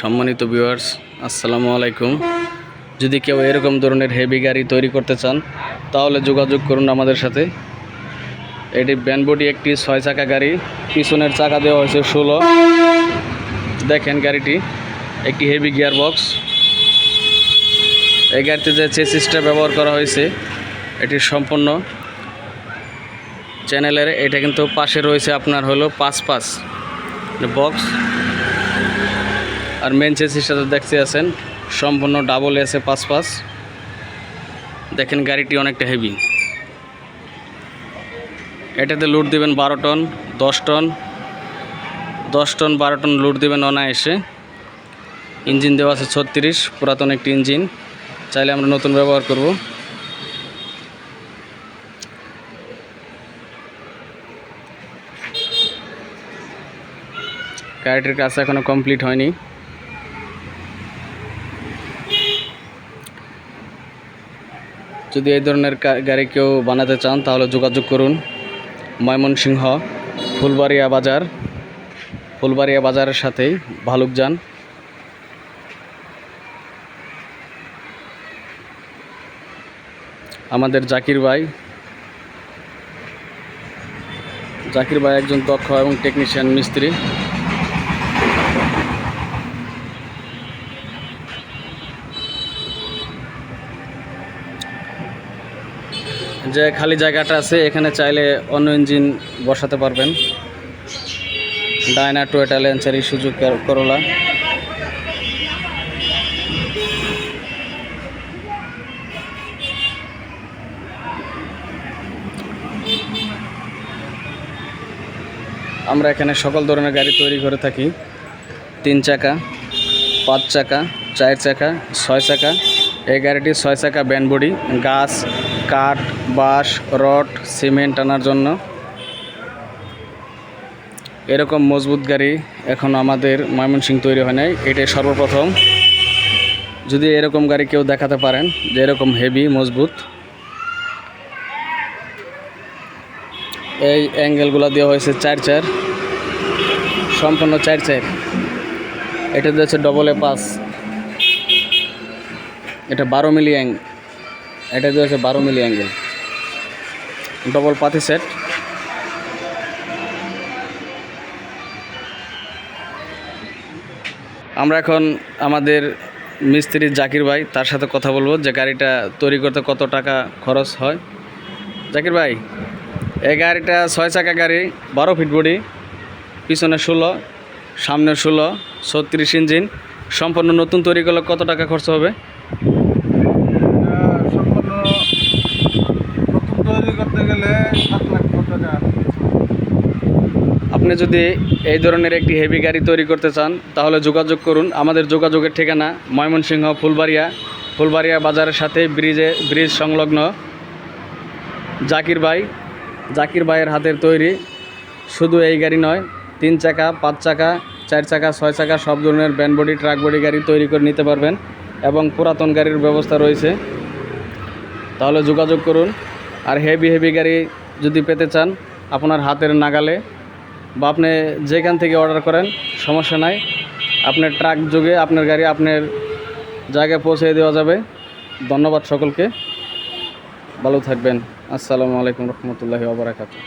সম্মানিত ভিউয়ার্স আসসালামু আলাইকুম। যদি কেউ এরকম ধরনের হেভি গাড়ি তৈরি করতে চান, তাহলে যোগাযোগ করুন আমাদের সাথে। এটি ব্যানবডি একটি ছয় চাকা গাড়ি, পিছনের চাকা দেওয়া হয়েছে ষোলো। দেখেন গাড়িটি, একটি হেভি গিয়ার বক্স এই গাড়িতে যে চেসিসটা ব্যবহার করা হয়েছে, এটি সম্পূর্ণ। চ্যানেলের এটা কিন্তু পাশে রয়েছে আপনার হলো পাঁচ পাঁচ। বক্স আর মেন চেসির সাথে দেখতে আছেন, সম্পূর্ণ ডাবল এসে পাঁচ পাঁচ। দেখেন গাড়িটি অনেকটা হেভি এটাতে লুট দিবেন বারো টন দশ টন দশ টন বারো টন লোড দিবেন অনায়াসে। ইঞ্জিন দেওয়া আছে ছত্রিশ, পুরাতন একটি ইঞ্জিন। চাইলে আমরা নতুন ব্যবহার করব। গাড়িটির কাজ এখনও কমপ্লিট হয়নি। যদি এই ধরনের গাড়ি কেউ বানাতে চান, তাহলে যোগাযোগ করুন। ময়মনসিংহ, ফুলবাড়িয়া বাজার। ফুলবাড়িয়া বাজারের সাথেই ভালুকজান আমাদের জাকির ভাই। জাকির ভাই একজন দক্ষ এবং টেকনিশিয়ান মিস্ত্রি। যে খালি জায়গাটা আছে, এখানে চাইলে অন্য ইঞ্জিন বসাতে পারবেন। ডায়না, টুয়েটা, ল্যান্সারি সুযোগ করোলা। আমরা এখানে সকল ধরনের গাড়ি তৈরি করে থাকি। তিন চাকা, পাঁচ চাকা, চার চাকা, ছয় চাকা। এই গাড়িটি ছয় চাকা ব্যান বডি, গাছ কাঠ, বাঁশ, রড, সিমেন্ট আনার জন্য। এরকম মজবুত গাড়ি এখন আমাদের ময়মনসিং তৈরি হয় নাই। এটাই সর্বপ্রথম। যদি এরকম গাড়ি কেউ দেখাতে পারেন যে এরকম হেভি মজবুত। এই অ্যাঙ্গেলগুলো দেওয়া হয়েছে চার চার। সম্পূর্ণ চার চার। এটা দিয়েছে ডবল এ পাস এটা বারো মিলি এটা দিয়েছে বারো মিলি অ্যাঙ্গেল ডবল পাতি সেট আমরা এখন আমাদের মিস্ত্রি জাকির ভাই, তার সাথে কথা বলব যে গাড়িটা তৈরি করতে কত টাকা খরচ হয়। জাকির ভাই, এই গাড়িটা ছয় চাকা গাড়ি, বারো ফিট বডি পিছনে ষোলো, সামনে ষোলো, ছত্রিশ ইঞ্জিন। সম্পূর্ণ নতুন তৈরি করলে কত টাকা খরচ হবে এটা সম্পূর্ণ নতুন তৈরি আপনি যদি এই ধরনের একটি হেভি গাড়ি তৈরি করতে চান, তাহলে যোগাযোগ করুন। আমাদের যোগাযোগের ঠিকানা ময়মনসিংহ, ফুলবাড়িয়া। ফুলবাড়িয়া বাজারের সাথে ব্রিজে, ব্রিজ সংলগ্ন। জাকির ভাই, জাকির ভাইয়ের হাতের তৈরি। শুধু এই গাড়ি নয়, তিন চাকা, পাঁচ চাকা, চার চাকা, ছয় চাকা, সব ধরনের ব্যান বডি, ট্রাক বডি গাড়ি তৈরি করে নিতে পারবেন এবং পুরাতন গাড়ির ব্যবস্থা রয়েছে। তাহলে যোগাযোগ করুন। আর হেভি হেভি গাড়ি যদি পেতে চান, আপনার হাতের নাগালে বা আপনি যেখান থেকে অর্ডার করেন, সমস্যা নাই। আপনার ট্রাক যোগে আপনার গাড়ি আপনার জায়গায় পৌঁছে দেওয়া যাবে। ধন্যবাদ সকলকে। ভালো থাকবেন। আসসালামু আলাইকুম রহমতুল্লাহি ওবরাকাতু